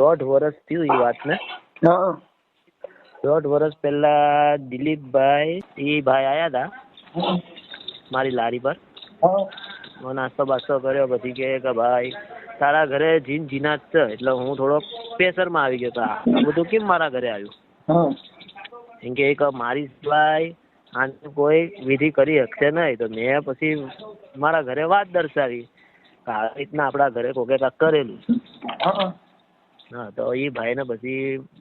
દોઢ વર્ષ થયું એ વાતને. દોઢ વર્ષ પહેલા દિલીપભાઈ એ ભાઈ આયા હતા મારી લારી પર. નાસ્તો બાસ્તો કર્યો પછી કે ભાઈ તારા ઘરે જીન જીનાત છે એટલે હું થોડો પ્રેશરમાં આવી ગયો તો આ. બધું કેમ મારા ઘરે આવ્યું? હા. કેમ કે એક મારી સિવાય આને કોઈ વિધિ કરી શકશે નહીં તો મેં પછી મારા ઘરે વાત દર્શાવી. આવી રીતના આપણા ઘરે કોકે કાંક કરેલું. હા તો એ ભાઈને પછી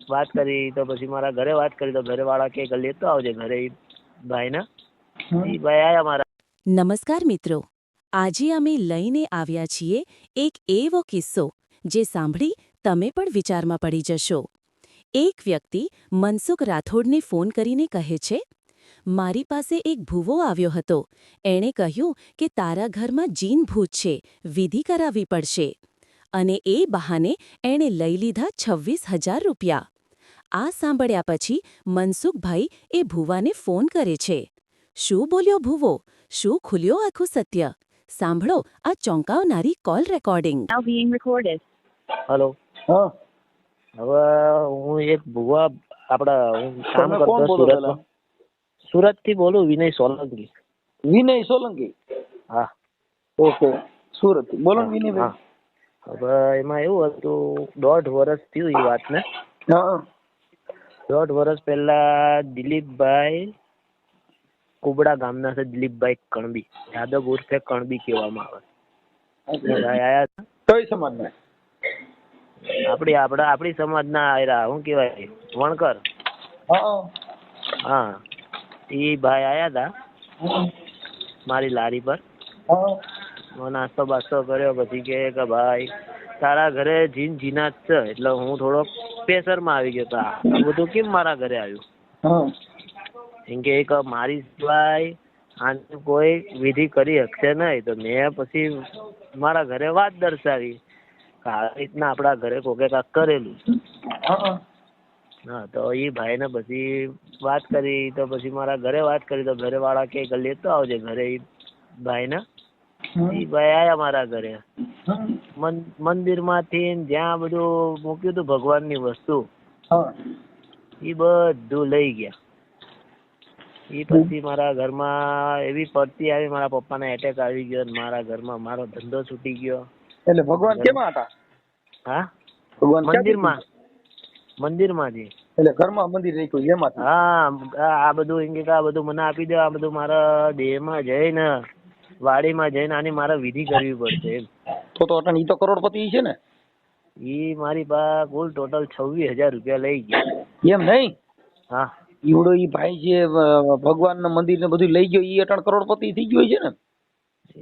વાત કરી તો પછી મારા ઘરે વાત કરી તો ઘરેવાળા કે કે લેતો આવજે ઘરે એ ભાઈને. એ ભાઈ આયા મારા. નમસ્કાર મિત્રો. આજે અમે લઈને આવ્યા છીએ એક એવો કિસ્સો જે સાંભળી તમે પણ વિચારમાં પડી જશો. એક વ્યક્તિ મનસુખ રાઠોડને ફોન કરીને કહે છે મારી પાસે એક ભૂવો આવ્યો હતો. એણે કહ્યું કે તારા ઘરમાં જીન ભૂત છે વિધિ કરાવવી પડશે. અને એ બહાને એણે લઈ લીધા છવ્વીસ હજાર રૂપિયા. આ સાંભળ્યા પછી મનસુખભાઈ એ ભુવાને ફોન કરે છે. શું બોલ્યો ભુવો? શું ખુલ્યો આખું સત્ય? સાંભળો આ ચોંકાવનારી કોલ રેકોર્ડિંગ. હલો હા. હવે હું એક ભુવા આપડા હું કામ કરતો સુરતમાં સુરતથી બોલું વિનય સોલંકી. વિનય સોલંકી? હા. ઓકે. સુરત બોલો વિનય હા. હવે એમાં એવું હતું દોઢ વર્ષ થયું એ વાતને. ને દોઢ વર્ષ પહેલા દિલીપભાઈ કુબડા ગામના છે દિલીપભાઈ કણબી. યાદવ ઉર્ફે કણબી કહેવામાં આવે. સમાજ કઈ સમાજના? આપણી આપણા આપણી સમાજના આયરા શું કહેવાય? વણકર. હા એ ભાઈ આયા હતા મારી લારી પર. નાસ્તો બાસ્તો કર્યો પછી કહે કે ભાઈ તારા ઘરે જીન જીનાત છે એટલે હું થોડો પ્રેશરમાં આવી ગયો તો આ બધું કેમ મારા ઘરે આવ્યું? કેમ કે એક મારી સિવાય આનું કોઈ વિધિ કરી શકશે નહીં તો મેં પછી મારા ઘરે વાત દર્શાવી કે આવી રીતના આપણા ઘરે કોકે કાંક કરેલું. હા તો એ ભાઈને પછી વાત કરી તો પછી મારા ઘરે વાત કરી તો ઘરેવાળા કે કે લેતો આવજે ઘરે એ ભાઈને. એ ભાઈ આયા મારા ઘરે. મંદિરમાંથી જ્યાં બધું મૂક્યું હતું ભગવાનની વસ્તુ હા. એ બધું લઈ ગયા. એ પછી મારા ઘરમાં એવી પડતી આવી મારા પપ્પાને એટેક આવી ગયો ને મારા ઘરમાં મારો ધંધો છૂટી ગયો. એટલે ભગવાન કેમાં હતા? હા? ભગવાન ક્યાંથી? મંદિરમાં. જી એટલે ઘરમાં મંદિર રાખ્યું એમાં હા આ બધું એમ આ બધું મને આપી દો આ બધું મારા દેહમાં જઈને. વાડીમાં જઈને આની મારે વિધિ કરવી પડશે એમ. તો તો અટણ ઈ તો કરોડપતિ છે ને. ઈ મારી પાસે કુલ ટોટલ છવ્વીસ હજાર રૂપિયા લઈ ગયા એમ નહીં? હા. ઈવડો ઈ ભાઈ જે ભગવાન ના મંદિર ને બધું લઈ ગયો ઈ અટણ કરોડપતિ થઈ ગયો છે ને.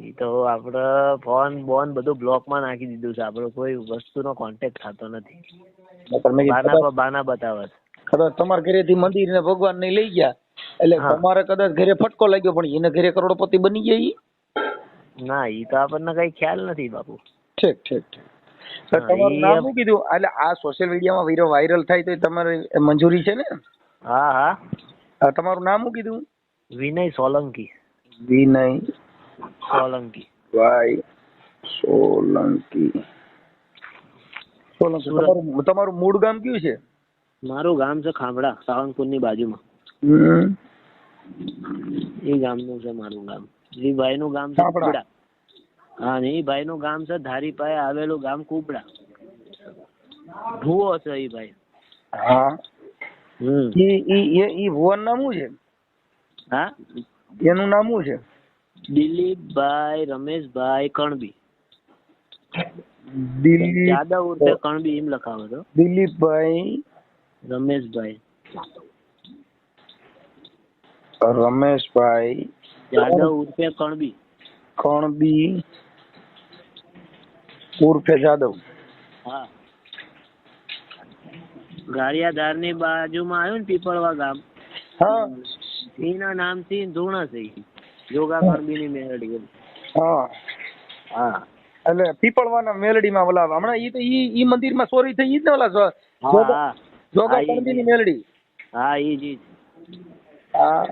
એ તો આપણે ફોન બોન બધું બ્લોકમાં નાખી દીધું છે. આપણો કોઈ વસ્તુનો કોન્ટેક્ટ થતો નથી. બાના બાના બતાવે કદાચ તમારા ઘરેથી મંદિર ને ભગવાન ને લઈ ગયા એટલે તમારે કદાચ ઘરે ફટકો લાગ્યો પણ એને ઘરે કરોડપતિ બની ગયા ઈ? ના ઈ તો આપણને કઈ ખ્યાલ નથી બાપુ. ઠીક ઠીક ઠીક. તો તમારું નામ શું કીધું? એટલે આ સોશિયલ મીડિયામાં વીડિયો વાયરલ થાય તો તમારી મંજૂરી છે ને? હા હા. તમારું નામ શું કીધું? વિનય સોલંકી. વિનય સોલંકી. ભાઈ સોલંકી. સોલંકી તમારું તમારું મૂળ ગામ કયું છે? મારું ગામ છે ખાંભડા સાવંગપુરની બાજુમાં. એ ગામનું છે મારું ગામ. એ ભાઈનું ગામ છે કુબડા. હા ને એ ભાઈનું ગામ છે ધારી પાસે આવેલું ગામ કુબડા. ભુવો છે એ ભાઈ. હા. હમ. ઈ ઈ ઈ- ઈ ભુવન નામ શું છે? હા? એનું નામ શું છે? દિલીપભાઈ રમેશભાઈ કણબી. દિલીપ યાદવ ઉર્ફે કણબી એમ લખાવો તો દિલીપભાઈ રમેશભાઈ. રમેશભાઈ યાદવ ઉર્ફે કણબી. કણબી ઉર્ફે જાદવ. હા. ગારિયાધારની બાજુમાં આવ્યું ને પીપળવા ગામ. હા. એના નામથી ધૂણ ઈ. કણબી ની મેરડી હા. હા. એટલે પીપળવાના મેલડીમાં ઓલા હમણાં ઈ તો ઈ ઈ મંદિરમાં ચોરી થઈ ઈ જ ને ઓલા જોગા- કણબી જોગા. કણબીની મેલડી. હા ઈ જ. હા.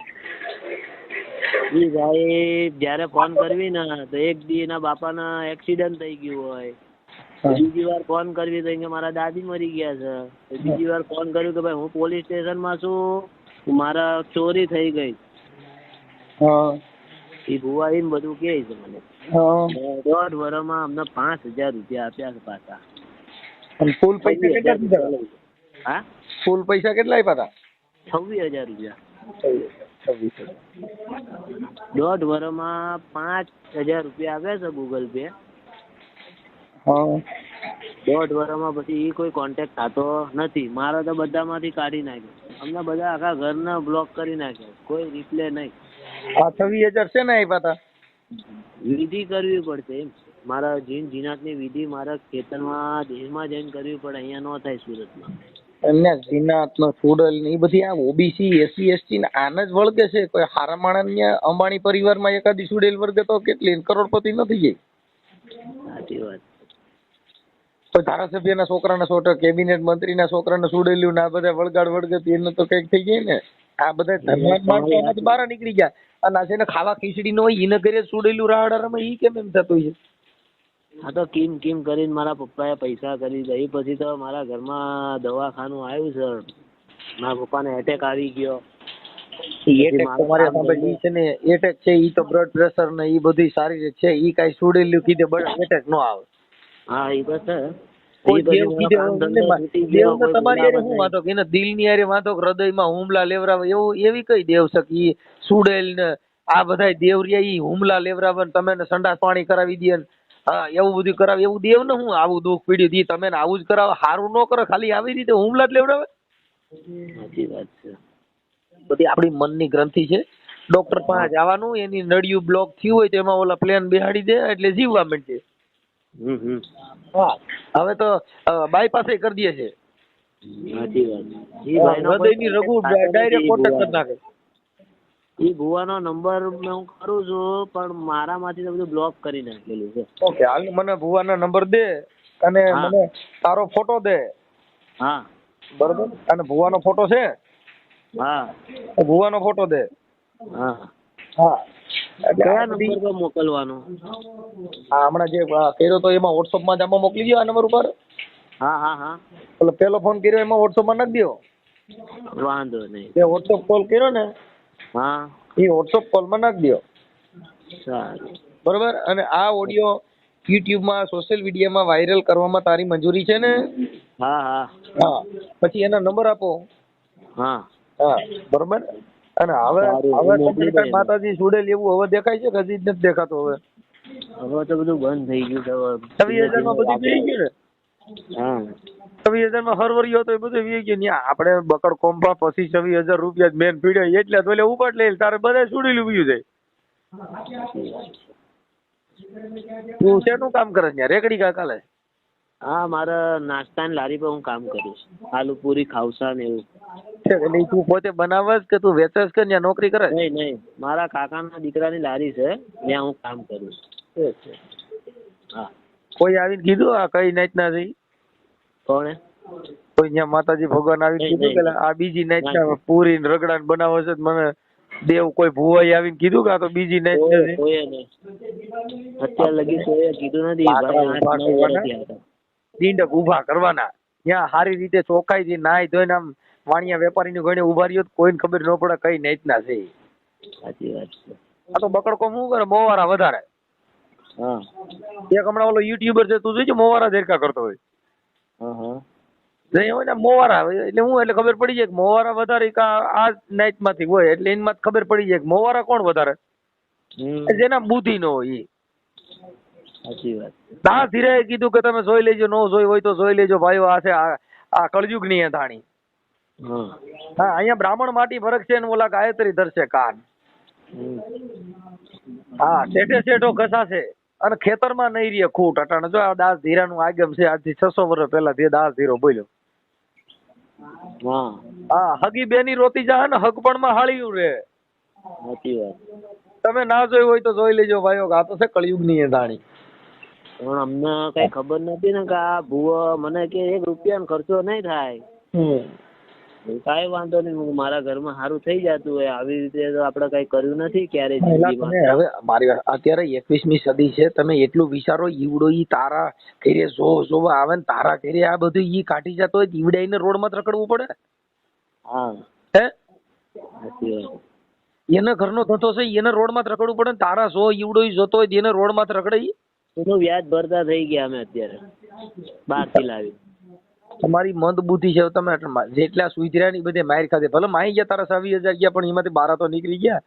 ઈ ભાઈ જયારે ફોન કરવી ને તો એક દી એના બાપાના એક્સિડન્ટ થઈ ગયું હોય. બીજી વાર ફોન કરવી તો કે મારા દાદી મરી ગયા છે. તો બીજી વાર ફોન કર્યું કે ભાઈ હું પોલીસ સ્ટેશનમાં છું મારા ચોરી થઈ ગઈ. એ ભુવા એમ બધું કહે છે મને. દોઢ દોઢ વર્ષમાં અમને પાંચ હજાર રૂપિયા આપ્યા છે પાછા. ફૂલ પૈસા કેટલા દીધા હા? ફૂલ પૈસા કેટલા આપ્યા હતા? છવ્વીસ હજાર રૂપિયા. છવ્વીસ હજાર. દોઢ વર્ષમાં પાંચ હજાર રૂપિયા આવ્યા છે ગૂગલ પે હા. દોઢ વર્ષમાં પછી એ કોઈ કોન્ટેક્ટ થતો નથી. મારો તો બધામાંથી કાઢી નાખ્યો. અમને બધા આખા ઘરના બ્લોક કરી નાખ્યા. કોઈ રિપ્લે નહીં. આ છવ્વીસ હજાર છે ને આપ્યા હતા વિધિ કરવી પડશે એમ. મારા જીન જીનાતની વિધિ મારા ખેતરમાં દેશમાં જઈને કરવી પડે. અહીંયા ન થાય સુરતમાં. એમને જીનાત નો ફૂડલ ને એ બધી આ ઓબીસી એસસી એસટી ને આને જ વળગે છે. કોઈ હારા માણસ ને અંબાણી પરિવારમાં એકાદી સુડેલ વર્ગે તો કેટલી? કરોડપતિ નથી જઈ સાચી વાત. કોઈ ધારાસભ્યના છોકરાના છોટા કેબિનેટ મંત્રીના છોકરાને સુડેલ્યું ને આ બધા વળગાડ વળગતી એને તો કંઈક થઈ જાય ને. આ બધા ધનવાન માણસો બહાર નીકળી ગયા. અને આ છે ને ખાવા ખીચડી નો હોય એને ઘરે સુડેલું રાહડા રમે ઈ કેમ એમ થતું છે હા તો કીમ કીમ કરીને મારા પપ્પાએ પૈસા કરી દઈ પછી તો મારા ઘરમાં દવાખાનું આવ્યું છે મારા પપ્પાને એટેક આવી ગયો. એટેક છે ને એટેક છે ઈ તો બ્લડ પ્રેશર ને ઈ બધી સારી છે ઈ કાઈ સુડેલ્યું કીધે બળ એટેક નો આવે. હા ઈ હૃદયમાં હુમલા લેવરાવે એવું એવી કઈ દેવ છે ઈ સુડેલ ને આ બધા દેવરિયા ઈ હુમલા લેવરાવે તમે સંડાસ પાણી કરાવી દે હા એવું બધું કરાવે. એવું દેવ ને હું આવું દુઃખ પીડ્યું દી તમે આવું જ કરાવો. સારું ન કરો ખાલી આવી રીતે હુમલા જ લેવડાવે. સાચી વાત છે. બધી આપણી મનની ગ્રંથિ છે. ડોક્ટર પાસે જવાનું એની નળિયું બ્લોક થયું હોય તો એમાં ઓલા પ્લેન બેહાડી દે એટલે જીવવા માંડે. હા હવે તો બાયપાસ કરી દે છે. હૃદયની રઘુ ડાયરેક્ટ કોન્ટેક્ટ કરી નાખે. ઈ ભુવાનો નંબર હું કરું છું પણ મારામાંથી તો બધું બ્લોક કરી નાખેલું છે. ઓકે હાલ મને ભુવાના નંબર દે અને મને તારો ફોટો દે. હા. બરોબર? અને ભુવાનો ફોટો છે? હા. ભુવાનો ફોટો દે. હા. હા. કયા નંબર પર મોકલવાનો? હા હમણાં જે કર્યો તો એમાં WhatsApp માં જ આમાં મોકલી દો આ નંબર ઉપર. હા હા હા. પેલો પેલો ફોન કર્યો એમાં WhatsApp માં નાખી દો વાંધો નહીં. જે WhatsApp કોલ કર્યો ને હા. એ વોટ્સઅપ કોલમાં નાખી દો સારું. બરોબર? અને આ ઓડિયો યુટ્યુબમાં સોશિયલ મીડિયામાં વાયરલ કરવામાં તારી મંજૂરી છે ને? હા હા. હા. પછી એના નંબર આપો. હા. હા. બરોબર? અને હવે હવે. માતાજી સુડેલ એવું હવે દેખાય છે કે હજી જ નથી દેખાતું હવે? હવે તો બધું બંધ થઈ ગયું છે હવે. હજારમાં બધું થઈ ગયું ને? છવ્વીસ હજારમાં હરવરિયો તો એ બધું વી ગયું ન્યા આપણે બકડ કોમ્પા પછી છવ્વીસ હજાર રૂપિયા મેન પીડ્યો એટલે તો એટલે ઉપાડ લે તારે બધા છોડી લીધું જાય. તું શેનું કામ કરે છે? રેકડી કા કાલે? હા મારે નાસ્તાની લારી પર હું કામ કરું છું. આલુ પૂરી ખાવસા ને એવું. છે એટલે તું પોતે બનાવસ કે તું વેચસ કે ત્યાં નોકરી કરે? નહીં નહીં. મારા કાકાના દીકરાની લારી છે ત્યાં હું કામ કરું છું. હા. કોઈ આવીને કીધું આ કઈ નાઈટ ના થઈ કોણે? કોઈ ત્યાં માતાજી ભગવાન આવી કીધું કે આ બીજી નાઈટ પૂરી ને રગડા ને બનાવો છે મને દેવ કોઈ ભુવાઈ આવીને કીધું કે આ તો બીજી નાઈટ છે અત્યાર લગી કોઈએ કીધું નથી પાછા ઊભા કરવાના? ત્યાં સારી રીતે ચોખાઈ થી નાઈ ધોઈને આમ વાણિયા વેપારી નું ગણે ઊભા રહ્યો કોઈને ખબર ન પડે કઈ નાઈટ ના છે. સાચી વાત છે. આ તો બકડકો શું કરે મોવારા વધારે. હા. એક હમણાં ઓલો યુટ્યુબર છે તું જોઈજો મોવારા દેરકા કરતો હોય. હા. હા હોય ને મોવારા. એટલે હું એટલે ખબર પડી જાય કે મોવારા વધારે કા આ નાઈટમાંથી હોય. એટલે એમાં ખબર પડી જાય કે મોવારા કોણ વધારે? જેના બુદ્ધિ નો હોય સાચી વાત ધીરે કીધું કે તમે જોઈ લેજો નો જોઈ હોય તો જોઈ લેજો ભાઈઓ આ છે આ કળયુગની ધાણી. હા હા અહીંયા બ્રાહ્મણ માટી ફરક છે ને ઓલા ગાયત્રી ધરશે કાન. હા શેઠે શેઠો ઘસાશે અને ખેતરમાં નહીં રહે ખૂટ. અટાણે જો આ દાસ ધીરાનું આગમ છે આજથી છસો વર્ષ પહેલા તે દાસ ધીરો બોલ્યો. હા. હગી બેની રોતી જા ને હગપણમાં હાળ્યું રે. સાચી વાત. તમે ના જોયું હોય તો જોઈ લેજો ભાઈઓ આ તો છે કળયુગની દાણી પણ અમને કઈ ખબર નથી ને કે આ ભૂવો મને કે એક રૂપિયાનો ખર્ચો નહીં થાય. કાંઈ વાંધો નહીં મારા ઘરમાં સારું થઈ જતું હોય. આવી રીતે તો આપણે કઈ કર્યું નથી ક્યારે હવે મારી અત્યારે એકવીસમી સદી છે તમે એટલું વિચારો ઈવડો ઈ તારા ઘરે જો જો આવે ને તારા ઘરે આ બધું ઈ કાઢી જતો હોય ઈવડાઈને રોડમાં રખડવું પડે? હા. હે? એના ઘરનો ધંધો છે એને રોડમાં રખડવું પડે ને તારા જો ઈવડો ઈ જોતો હોય એને રોડમાં રખડે એનું વ્યાજ ભરતા થઈ ગયા અમે અત્યારે બાકી લાવી. તમારી મંદ બુદ્ધિ છે તમે જેટલા સુધર્યા ની બધે માર ખાધે. ભલે માહી ગયા તારા સાવી હજાર ગયા પણ એમાંથી બારા તો નીકળી ગયા.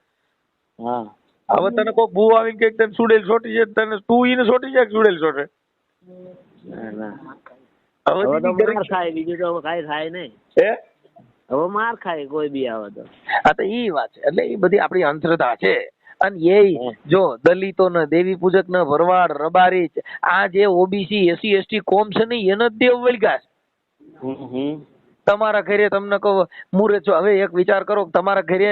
હા. હવે તને કોઈ ભૂ આવીને કે તને સુડેલ છોટી છે તને તું ઈને છોટી જાય સુડેલ છોટે? હવે તો માર ખાય બીજું તો કઈ થાય નહીં. હે? હવે માર ખાય કોઈ બી આવે તો. આ તો ઈ વાત છે એટલે એ બધી આપણી અંધશ્રદ્ધા છે. અને એ જો દલિતો ને દેવી પૂજક ને ભરવાડ રબારી આ જે ઓબીસી એસી એસટી કોમ છે ને એને દેવ હમ તમારા ઘરે તમને કહો મુરે છો. હવે એક વિચાર કરો તમારા ઘરે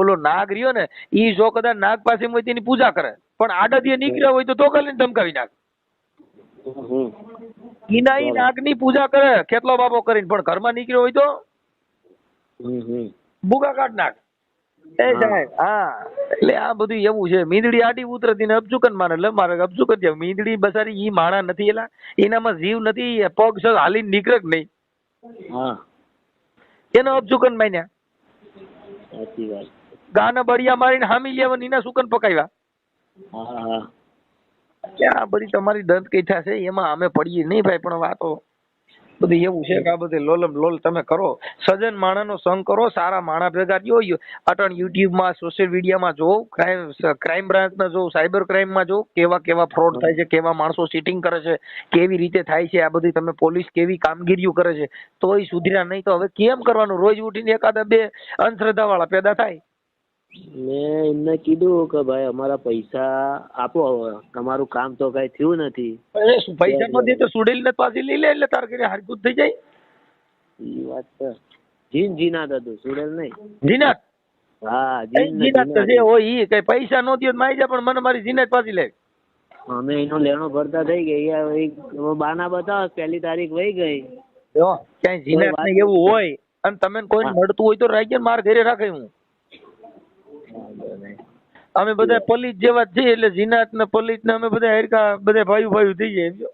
ઓલો નાગ રહ્યો ને ઈ જો કદાચ નાગ પાસે તેની પૂજા કરે. પણ આડદીએ નીકળ્યા હોય તો તો ખાલી ધમકાવી નાખ. ઈના ઈ નાગની પૂજા કરે કેટલો બાબો કરીને. પણ ઘરમાં નીકળ્યો હોય તો? ભૂગા કાઢ નાખ. એ. સાહેબ હા. એટલે આ બધું એવું છે. મીંદડી આડી ઉતરતી ને અપચુકન માને એટલે મારે અપચુકન છે મીંદડી બસારી ઈ માણા નથી એલા. એનામાં જીવ નથી પગ છે હાલી નીકળે જ નહીં. હા. એને અપચુકન માન્યા. સાચી વાત. ગાના બળિયા મારીને હામી લેવા એના સુકન પકાવ્યા. હા હા. ક્યાં બધી તમારી દંત કઈ છે એમાં અમે પડીએ નહીં ભાઈ પણ વાતો બધી એવું છે કે આ બધી લોલમ લોલ તમે કરો. સજન માણાનો સંગ કરો, સારા માણા ભેગા થયો અટણ યુટ્યુબમાં, સોશિયલ મીડિયામાં જો ક્રાઇમ ક્રાઇમ બ્રાન્ચના જો સાયબર ક્રાઇમમાં જો કેવા કેવા ફ્રોડ થાય છે, કેવા માણસો ચીટિંગ કરે છે, કેવી રીતે થાય છે, આ બધી તમે પોલીસ કેવી કામગીરીઓ કરે છે, તોય સુધર્યા નહીં તો હવે કેમ કરવાનું? રોજ ઉઠીને એકાદા બે અંધશ્રદ્ધા વાળા પેદા થાય? મેં એમને કીધું કે ભાઈ અમારા પૈસા આપો હવે. તમારું કામ તો કઈ થયું નથી. અરે પૈસા નથી દે તો સુડેલ ને પાછી લઈ લે એટલે તાર ઘરે હારકૂત થઈ જાય? ઈ વાત છે. જીન જીનાત હતું સુડેલ નહીં. જીનાત? હા જીન જીનાત તો જે. હોય ઈ કઈ પૈસા નો દે માઈ જા પણ મને મારી જીનાત પાછી લે. અમે એનો લેણો ભરતા થઈ ગઈ. બાના બતાવ પહેલી તારીખ વહી ગઈ. જો ક્યાંય જીનાત ને એવું હોય. અને તમે કોઈ. મળતું હોય તો રાખી માર ઘરે રાખે હું. અમે બધા પલિત જેવા જ છીએ એટલે જીનાત ને પલિત ને અમે બધા હરકા બધા ભાઈ ભાઈ થઈ જાય સમજો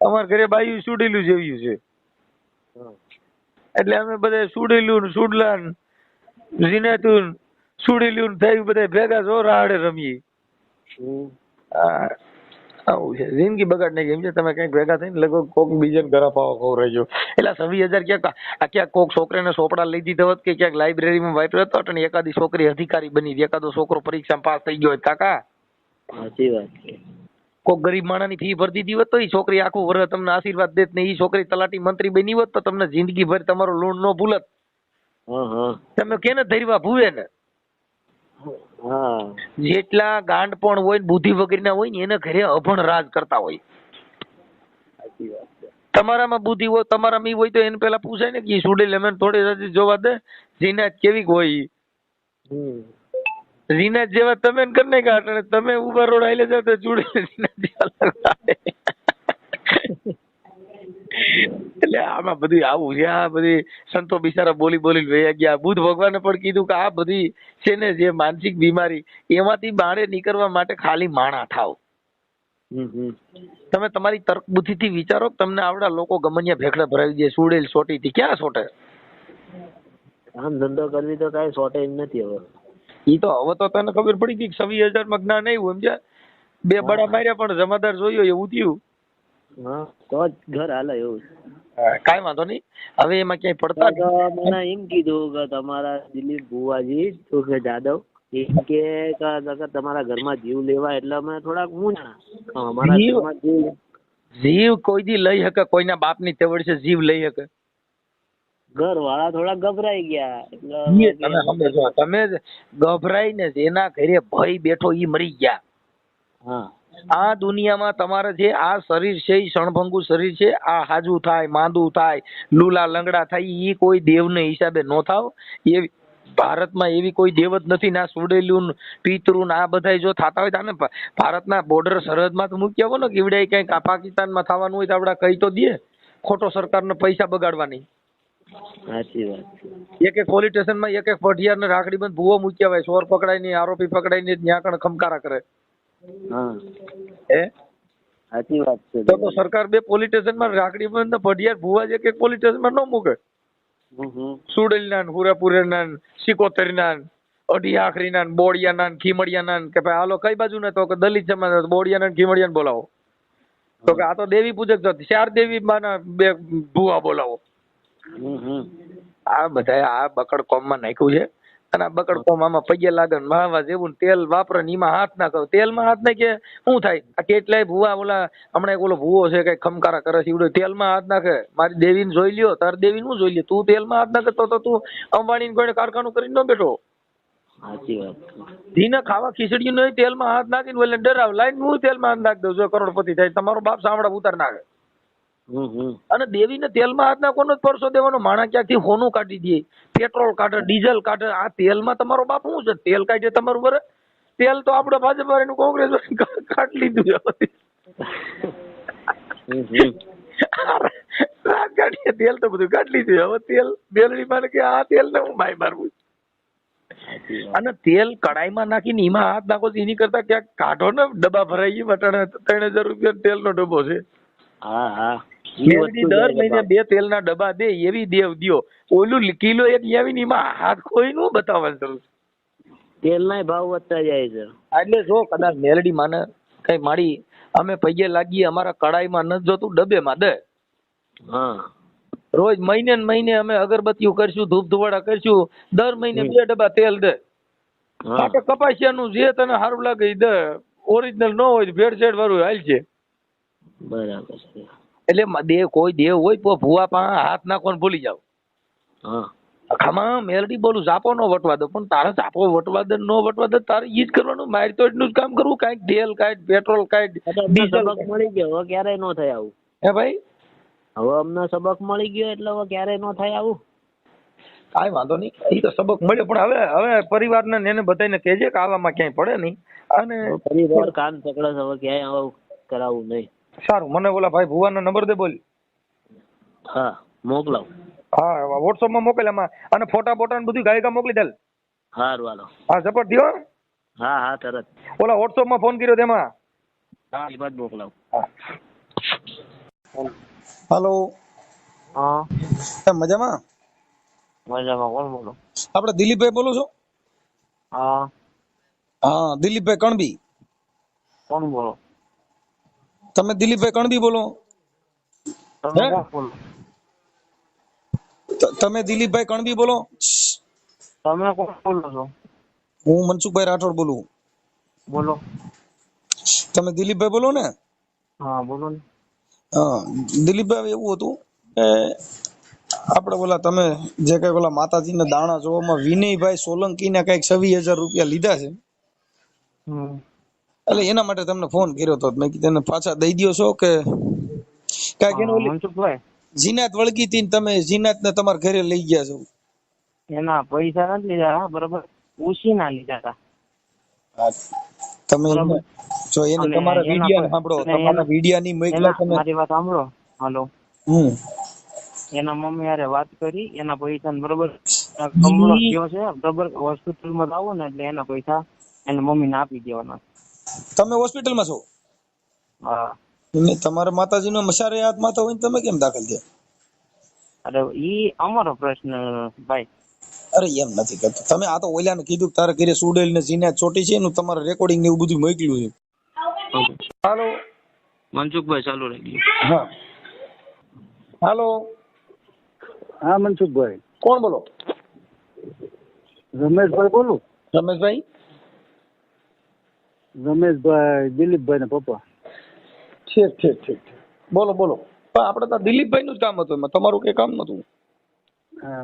અમારા ઘરે બાયું સુડેલું જેવ્યું છે. એટલે અમે બધા સુડેલું ને સુડલા ને જીનાતું સુડેલું થયું બધા ભેગા જો આડે રમીએ. હા. આવું છે. જિંદગી બગાડ નાખી એમ છે. તમે કંઈક ભેગા થઈને લગભગ કોક બીજાને ઘરે કહું રહેજો. એટલે સવી હજાર ક્યાંક આ ક્યાંક કોક છોકરાને સોપડા લઈ દીધા હોત કે ક્યાંક લાઇબ્રેરીમાં વાપર્યો હતો અને એકાદી છોકરી અધિકારી બની એકાદો છોકરો પરીક્ષામાં પાસ થઈ ગયો કાકા. સાચી વાત છે. કોક ગરીબ માણસની ફી ભરતી દીધી હોત તો એ છોકરી આખું વર્ષ તમને આશીર્વાદ દેત ને એ છોકરી તલાટી મંત્રી બની હોત તો તમને જિંદગી ભર તમારો લોન નો ભૂલત. તમે કેને ધરવા ભૂવે ને જેટલા ગાંડ પણ હોય ને બુદ્ધિ વગરના હોય ને એને ઘરે અભણ રાજ કરતા હોય. તમારામાં બુદ્ધિ હોય તમારામાં ઈ હોય તો એને પેલા પૂછાય ને કે સુડે લેમન થોડી હજી જોવા દે જીનાત કેવી હોય જીનાત જેવા તમે ને કરી નાખ્યા તમે ઊભા રોડ આઈલે જાવ તો સુડેલ જીનાત જેવા. એટલે આમાં બધું આવું છે આ બધી સંતો બિચારા બોલી બોલી વયા ગયા. બુદ્ધ ભગવાને પણ કીધું કે આ બધી છે ને જે માનસિક બીમારી એમાંથી બારે નીકળવા માટે ખાલી માણા થાવ તમે તમારી તર્ક બુદ્ધિથી વિચારો તમને આવડા લોકો ગમનિયા ભેખડા ભરાવી દે સુડેલ સોટી થી ક્યાં સોટે? આમ ધંધો કરવી તો કઈ સોટે એમ નથી હવે. ઈ તો હવે તો તને ખબર પડી ગઈ કે છવ્વીસ હજારમાં જ્ઞાન આવ્યું સમજ્યા? બે બડા માર્યા પણ જમાદાર જોયો એવું થયું. હા તો જ ઘર હાલે એવું. કઈ વાંધો નહીં. હવે એમાં ક્યાંય પડતા મને એમ કીધું કે તમારા દિલીપ ભુવાજી તો કે જાદવ એમ કે તમારા ઘરમાં જીવ લેવા એટલે અમે થોડાક મૂંઝા અમારા? ઘરમાં જીવ જીવ કોઈ દી લઈ શકે કોઈના બાપની તેવડ છે જીવ લઈ શકે. ઘર વાળા થોડા ગભરાઈ ગયા. એટલે તમે સમજો તમે એના ગભરાઈને જેના ઘરે ભય બેઠો ઈ મરી ગયા. હા. આ દુનિયામાં તમારે જે આ શરીર છે એ ક્ષણભંગુ શરીર છે આ હાજુ થાય માંદું થાય લુલા લંગડા થાય એ કોઈ દેવને હિસાબે નો થાવ. એવી ભારતમાં એવી કોઈ દેવ જ નથી ના સુડેલું પિતૃન આ બધા જો થાતા હોય તો આને ભારતના બોર્ડર સરહદમાં તો મૂકી હોય ને કે ઈવડે ક્યાંક પાકિસ્તાનમાં થવાનું હોય તો આપડે કહી તો દે. ખોટો સરકારને પૈસા બગાડવાની. સાચી વાત એક એક પોલીસ સ્ટેશનમાં એક એક પઢિયાર ને રાખડી બંધ ભૂવો મૂક્યા હોય ચોર પકડાય નહીં આરોપી પકડાય નહીં ત્યાં કણ ખમકારા કરે. હા. સાચી વાત છે તો તો સરકાર બે પોલીસ સ્ટેશનમાં રાખડી બંધ પઢિયાર ભૂવા જ કે પોલીસ સ્ટેશનમાં ન મૂકે. સુડેલના હુરાપુરેના ને અઢી આખરીના બોડિયાના ખીમડિયાના કે ભાઈ હાલો કઈ બાજુ ને તો કે દલિત સમાજ બોડિયાના ને ખીમડિયાને બોલાવો. તો કે આ તો દેવી પૂજક છે. ચાર દેવી માના બે ભૂવા બોલાવો. આ બધા આ બકડ કોમમાં નાખ્યું છે. અને આ બકડકો મામા પગે લાગે ને જેવું તેલ વાપરે ને એમાં હાથ નાખો. તેલમાં હાથ નાખે શું થાય? આ કેટલાય ભૂવા ઓલા હમણાં એક ઓલો ભૂવો છે કઈ ખમકારા કરે છે ઈવડો તેલમાં હાથ નાખે. મારી દેવીને જોઈ લ્યો તાર દેવી નું જોઈ લ્યો. તું તેલમાં હાથ નાખે તો તો તું અંબાણી કોઈ કારખાનું કરીને ન બેઠો. સાચી વાત. ધીને ખાવા ખીચડી નહીં તેલમાં હાથ નાખીને ઓલે ડરાવ. લાઈન હું તેલમાં હાથ નાખી દઉં જો કરોડપતિ થાય તમારો બાપ સાંભળા ઉતાર નાખે. અને દેવીને તેલમાં હાથ નાખવાનો પરસો દેવાનો. માણા ક્યાંથી હોનું કાઢી દે? પેટ્રોલ કાઢે ડીઝલ કાઢે. આ તેલમાં તમારો બાપ શું છે? તેલ કાઢે તમારું બરે તેલ તો આપણે ભાજપ વાળાનું કોંગ્રેસ કાઢી લીધું રાજકારણીએ તેલ તો બધું કાઢી લીધું હવે તેલ બેલડી માં કે આ તેલ ને હું માય મારવું અને તેલ કડાઈમાં નાખીને એમાં હાથ નાખો એની કરતા ક્યાંક કાઢો ને ડબ્બા ભરાઈ વટાણે ત્રણ હજાર રૂપિયા તેલનો ડબ્બો છે. હા હા. મેલડી દર મહિને બે તેલના ડબ્બા દે એવી દેવ દ્યો. ઓલું કિલો એક આવીને એમાં હાથ ખોઈ નું બતાવવાનું શરૂ છે તેલનાય ભાવ વધતા જાય છે. એટલે જો કદાચ મેલડી માને કઈ માડી અમે પૈયે લાગીએ અમારા કડાઈમાં ન જોતું ડબ્બેમાં દે. હા. રોજ મહિને ને મહિને અમે અગરબત્તીઓ કરશું ધૂપ ધુવાડા કરશું દર મહિને બે ડબ્બા તેલ દે. માટે કપાસિયાનું જે તને સારું લાગે દે. ઓરિજિનલ ન હોય ભેળસેળ વાળું હાલ છે. બરાબર છે. એટલે દેવ કોઈ દેવ હોય તો ભૂવા પા હાથ નાખવાનું ભૂલી જાવ આખામાં મેલડી બોલું ઝાપો નો વટવા દો. પણ તારે ઝાપો વટવા દે નો વટવા દે તારે ઈ જ કરવાનું. મારી તો એટલું જ કામ કરવું કાંઈક તેલ કાંઈક પેટ્રોલ કાંઈક ડીઝલ. મળી ગયો હવે ક્યારેય નો થાય આવું. હે ભાઈ? હવે અમને સબક મળી ગયો એટલે હવે ક્યારેય નો થાય આવું. કાંઈ વાંધો નહીં. ઈ તો સબક મળ્યો પણ હવે હવે પરિવારને ને એને બધાને કહેજે કે આવામાં ક્યાંય પડે નહીં. અને પરિવાર કાન પકડે હવે ક્યાંય આવું કરાવવું નહીં. સારું. મને ઓલા ભાઈ ભુવાનો નંબર દે બોલ. હા મોકલાવ. હા વોટ્સઅપમાં મોકલ એમાં. અને ફોટા બોટા ને બધું ગાયકા મોકલી દે હારું હાલો. હા સપોર્ટ થયો હા હા તરત. ઓલા વોટ્સઅપમાં ફોન કર્યો તેમાં. હા એ બાદ મોકલાવ. હાલો. હા. મજામાં? મજામાં કોણ બોલો. આપણે દિલીપભાઈ બોલો છો? હા. હા દિલીપભાઈ કણબી. કોણ બોલો? તમે દિલીપભાઈ કણબી બોલો. તમે બોલો? દિલીપભાઈ કણબી બોલો. તમે કોણ બોલો છો? હું મનસુખભાઈ રાઠોડ બોલું. બોલો. તમે દિલીપભાઈ બોલો ને? હા બોલો ને. હા દિલીપભાઈ એવું હતું કે આપણે બોલા તમે જે કઈ ઓલા માતાજીના દાણા જોવામાં વિનયભાઈ સોલંકીને કંઈક છવ્વીસ હજાર રૂપિયા લીધા છે. હમ. એટલે એના માટે તમને ફોન કર્યો તો મેં કીધું એને પાછા દઈ દ્યો છો કે કાંઈક એનું મનસુખભાઈ. જીનાત વળગી હતી તમે જીનાત ને તમારા ઘરે લઈ ગયા છો. એના પૈસા નથી લીધા બરોબર. ઉસી ના લીધા હતા. તમે જો એને તમારા વિડિયા સાંભળો તમારા વિડિયા ની મોકલા તમે મારી વાત સાંભળો. હાલો. હમ. એના મમ્મી યારે વાત કરી એના પૈસા ને બરોબર કમળો થયો છે બરોબર હોસ્પિટલમાં આવો ને એટલે એના પૈસા એના મમ્મી ને આપી દેવાના. તમે હોસ્પિટલમાં છો? હા. ને તમારા માતાજીનો મસારે હાથમાં તો હોય ને તમે કેમ દાખલ થયા? અરે ઈ અમારો પ્રશ્ન ભાઈ. અરે એમ નથી કરતો. તમે આ તો ઓલાને કીધું કે તારા ઘરે સુડેલ ને જીનાત ચોટી છે એનું તમારે રેકોર્ડિંગ ને એવું બધું મોકલ્યું છે. હાલો. મનસુખભાઈ ચાલુ રાખી હા. હાલો. હા મનસુખભાઈ. કોણ બોલો? રમેશભાઈ બોલું? રમેશભાઈ? રમેશભાઈ દિલીપભાઈ ના પપ્પા. ઠીક ઠીક ઠીક બોલો બોલો. પણ આપણે તો દિલીપભાઈ નું જ કામ હતું એમાં. તમારું કઈ કામ નતું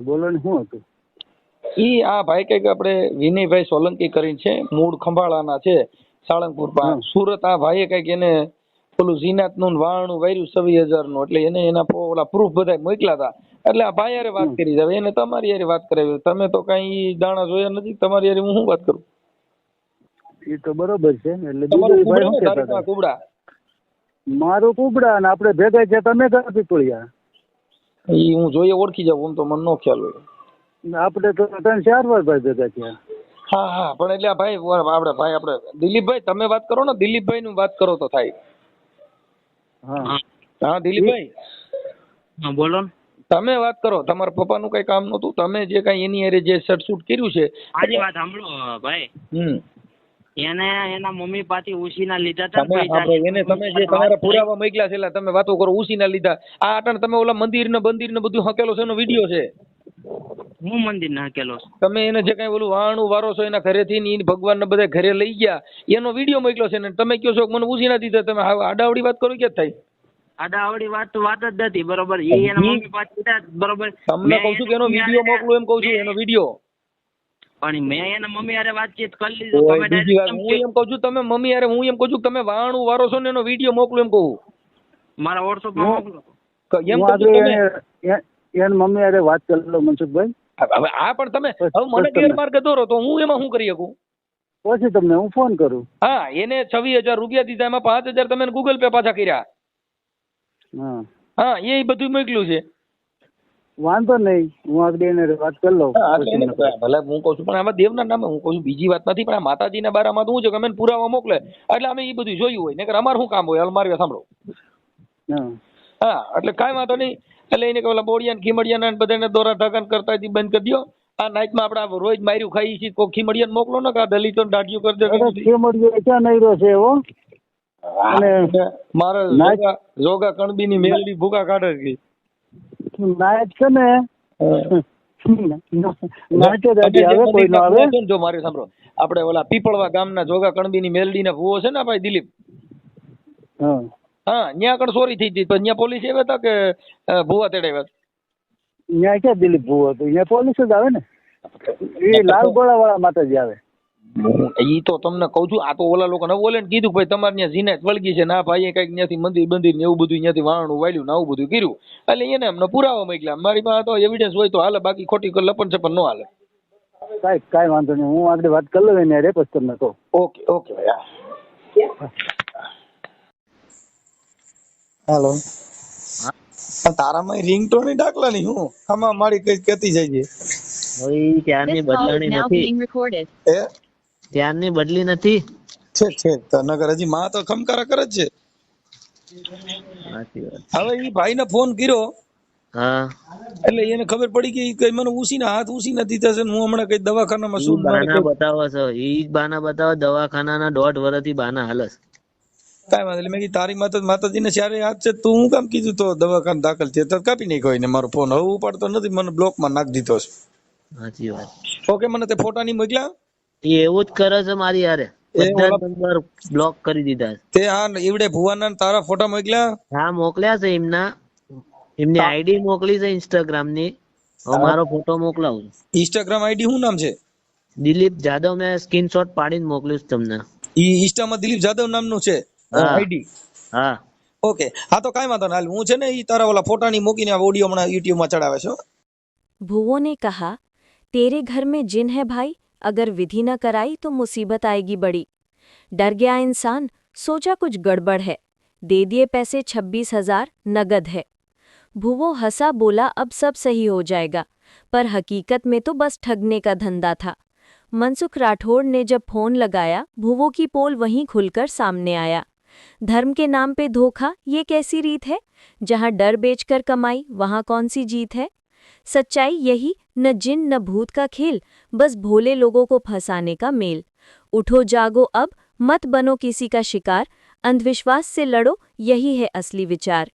બોલો ને શું હતું? ઈ આ ભાઈ કંઈક આપણે વિનયભાઈ સોલંકી કરીને છે મૂળ ખંભાળાના છે સાળંગપુર પા સુરત આ ભાઈએ કંઈક એને પેલું જીનાતનું વાણું વાર્યું સવી હજારનું એટલે એને એના ઓલા પ્રૂફ બધા મોકલા હતા. એટલે આ ભાઈ હારે વાત કરી. જાવ એને તમારી યારે વાત કરાવી. તમે તો કઈ દાણા જોયા નથી. તમારી યારે હું શું વાત કરું? એ તો બરોબર છે એટલે બીજું કુબડા શું તારીખમાં કુબડા મારું કુબડા ને આપણે ભેગા છે તમે ક્યાં પીપળિયા એ હું જોઈએ ઓળખી જાઉં તો મને નો ખ્યાલ હોય. આપણે તો ત્રણ ચાર વાર ભાઈ ભેગા થયા. હા હા પણ એટલે ભાઈ આપણે ભાઈ આપણે દિલીપભાઈ તમે વાત કરો ને દિલીપભાઈ નું વાત કરો તો થાય. હા. હા દિલીપભાઈ? હા બોલો ને. તમે વાત કરો તમારા પપ્પાનું કઈ કામ નહોતું તમે જે કઈ એની અરે જે સટસૂટ કર્યું છે આજે વાત સાંભળો ભાઈ. હમ. એને એના મમ્મી પાથી ઉસીના લીધા હતા તમે. સાંભળો, એને તમે જે તમારા પુરાવા મોકલ્યા છે તમે વાતો કરો ઉસીના લીધા. આ આટણ તમે ઓલા મંદિર ને બંદિર ને બધું હકેલો છે એનો વીડિયો છે. હું મંદિર ના હકેલો તમે એને જે કઈ ઓલું વાણું વારો છો એના ઘરે થી ભગવાન ને બધા ઘરે લઈ ગયા એનો વીડિયો મોકલ્યો છે ને તમે કહો છો મને ઉસીના દીધા તમે આડાવડી વાત કરો કે થાય? આડાઅવળી વાત તો વાત જ નથી બરોબર. એ એના મમ્મી પાછી બરોબર. તમને કહું છું કે એના વીડિયો મોકલું એમ કહું છું એનો વીડિયો પણ મેં એના મમ્મી હારે વાતચીત કરી લીધો. તમે બીજી હું એમ કહું છું તમે મમ્મી યારે હું એમ કહું છું તમે વાણું વારો છો ને એનો વીડિયો મોકલું એમ કહું. મારા વોટ્સઅપમાં મોકલો. એમ કહું તમે એને- મમ્મી હારે વાત કરી લો મનસુખભાઈ. હવે આ પણ તમે હવે મને. ગેરમાર્ગે દોરો તો હું એમાં શું કરી શકું? પછી તમને હું ફોન કરું. હા એને છવ્વીસ હજાર રૂપિયા દીધા એમાં પાંચ હજાર તમે ગૂગલ પે પાછા કર્યા. હા. હા એ બધું મોકલ્યું છે. વાંધો નહીં હું આ એને વાત કરી લઉં. ભલે હું કહું છું પણ આમાં દેવના નામે હું કહું છું બીજી વાત નથી પણ આ માતાજીના બારામાં તો હું છે કે અમે પુરાવા મોકલે. એટલે અમે એ બધું જોયું હોય નકર અમારે શું કામ હોય મારી સાંભળો. હા. એટલે કાંઈ વાંધો નહીં એટલે એને પેલા બોડિયા ખીમડિયા ને બધાને દોરા ઢગન કરતા બંધ કરી દો આ નાઇટમાં આપણે રોજ માર્યું ખાઈ છીએ કોઈ ખીમડિયાને મોકલો ને કા દલિતો દાઢીઓ કરી દે ખીમડિયો ખેમડીયો ક્યાં નહીરો છે એવો અને મારે જોગા કણબી ની મેલડી ભૂકા કાઢે છે. નાયક છે ને જ ન ને, મારી સાંભળો. આપણે ઓલા પીપળવા ગામના જોગા કણબીની મેલડીના ભૂવો છે ને ભાઈ દિલીપ? હા. હા ત્યાં આગળ ચોરી થઈ હતી પણ ત્યાં પોલીસ આવ્યા હતા કે ભૂવા તેડાવ્યા ન્યા ક્યાં દિલીપ ભૂવો હતો? ન્યા પોલીસ જ આવે ને? એ લાલ ગોળા વાળા માતાજી આવે. ઈ તો તમને કહું છું આ તો ઓલા લોકો ને બોલે ને કીધું ભાઈ તમારે ત્યાં જીનાત વળગી છે ના ભાઈ કંઈક ત્યાંથી મંદિર બંદિર ને એવું બધું ત્યાંથી વાણું વાળ્યું ને આવું બધું કર્યું. એટલે એને એમને પુરાવા મોકલ્યા મારી પાસે તો એવિડન્સ હોય તો હાલે બાકી ખોટી લપન છપન ન હાલે. કાંઈ કાંઈ વાંધો નહીં. હું આગળ વાત કરી લઉં એને પછી તમને કહું. ઓકે ઓકે ભાઈ હા. હેલો. તારામાં રિંગ તો નહીં ડાકલા નહીં હું? આમાં મારી કઈ કેતી જાય છે? is બદલાણી નથી. Recorded. બદલી નથી. છે છે. તો હજી માં તો ખમકારા કરે જ છે. હવે ઈ ભાઈને ફોન કર્યો. હા. એટલે એને ખબર પડી કે કઈ મને ઉસીના હાથ ઉસી નથી થશે ને હું હમણાં કઈ દવાખાનામાં શું બાના બતાવો છો. એ જ બાના બતાવો દવાખાનાના દોઢ વર્ષથી બાના હાલસ. કાંઈ વાંધો મેં કીધું તારી માતા માતાજીને ચારે હાથ છે તું હું કામ કીધું તો દવાખાને દાખલ છે તો કાપી નાખ્યો એને મારો ફોન હવે ઉપાડતો નથી મને બ્લોકમાં નાખી દીધો છે. સાચી વાત. ઓકે મને તે ફોટા ની મોકલ્યા એવું જ કરે છે મારી યારે બ્લોક કરી દીધા તે હા એવડે ભુવાના તારા ફોટા મોકલ્યા? હા મોકલ્યા છે એમના. એમની આઈડી મોકલી છે ઇન્સ્ટાગ્રામની મારો ફોટો મોકલાવું ઇન્સ્ટાગ્રામ આઈડી શું નામ છે? દિલીપ જાદવ મેં સ્ક્રીનશોટ પાડીને મોકલ્યું તમને. ઈ ઇન્સ્ટામાં દિલીપ જાદવ નામનું છે? આઈડી હા. ઓકે હા. તો કાઈ વાંધો ના હું છે ને ઈ તારા ઓલા ફોટાની મોકીને આ ઓડિયો હમણાં યુટ્યુબમાં ચડાવે છે ભુવોને કહા તેરે ઘર મેં જિન હે ભાઈ? अगर विधि न कराई तो मुसीबत आएगी बड़ी। डर गया इंसान, सोचा कुछ गड़बड़ है। दे दिए पैसे छब्बीस हज़ार, नगद है। भुवो हंसा बोला, अब सब सही हो जाएगा। पर हकीकत में तो बस ठगने का धंधा था। मनसुख राठौड़ ने जब फ़ोन लगाया, भुवो की पोल वहीं खुलकर सामने आया। धर्म के नाम पे धोखा, ये कैसी रीत है? जहाँ डर बेचकर कमाई, वहाँ कौन सी जीत है? सच्चाई यही, न जिन, न भूत का खेल, बस भोले लोगों को फंसाने का मेल। उठो, जागो अब, मत बनो किसी का शिकार, अंधविश्वास से लड़ो, यही है असली विचार।